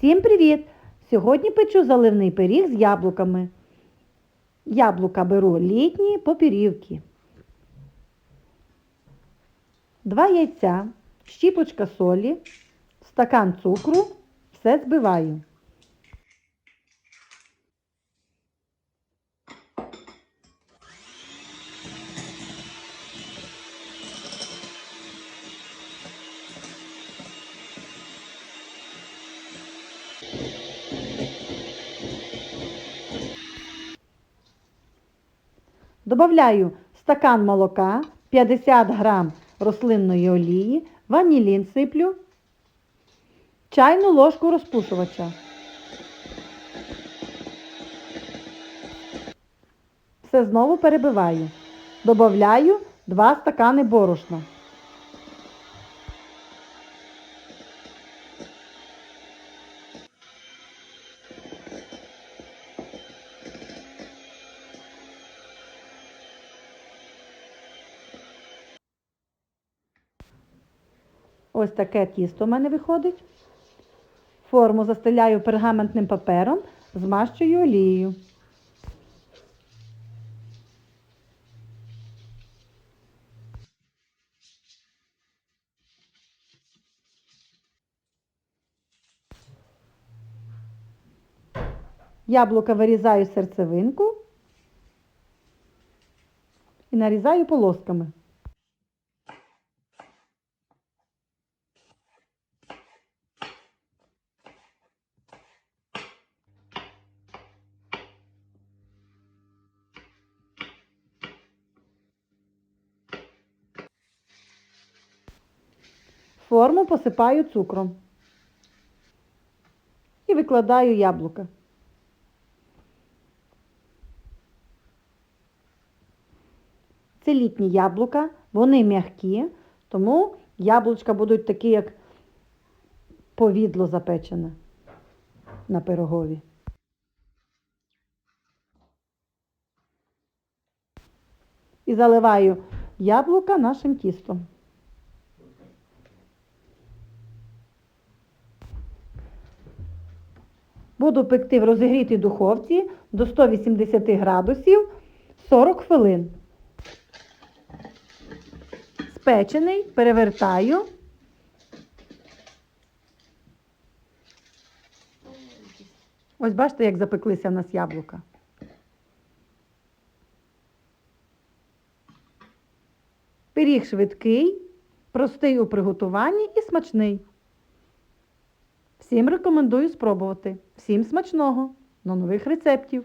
Всім привіт! Сьогодні печу заливний пиріг з яблуками. Яблука беру літні попірівки. Два яйця, щіпочка солі, стакан цукру. Все збиваю. Добавляю стакан молока, 50 грам рослинної олії, ванілін сиплю, чайну ложку розпушувача. Все знову перебиваю. Добавляю 2 стакани борошна. Ось таке тісто в мене виходить. Форму застеляю пергаментним папером, змащую олією. Яблука вирізаю серцевинку і нарізаю полосками. Форму посипаю цукром і викладаю яблука. Це літні яблука, вони м'які, тому яблучка будуть такі, як повідло запечене на пирогові. І заливаю яблука нашим тістом. Буду пекти в розігрітій духовці до 180 градусів 40 хвилин. Спечений, перевертаю. Ось бачите, як запеклися в нас яблука. Пиріг швидкий, простий у приготуванні і смачний. Всім рекомендую спробувати. Всім смачного, до нових рецептів!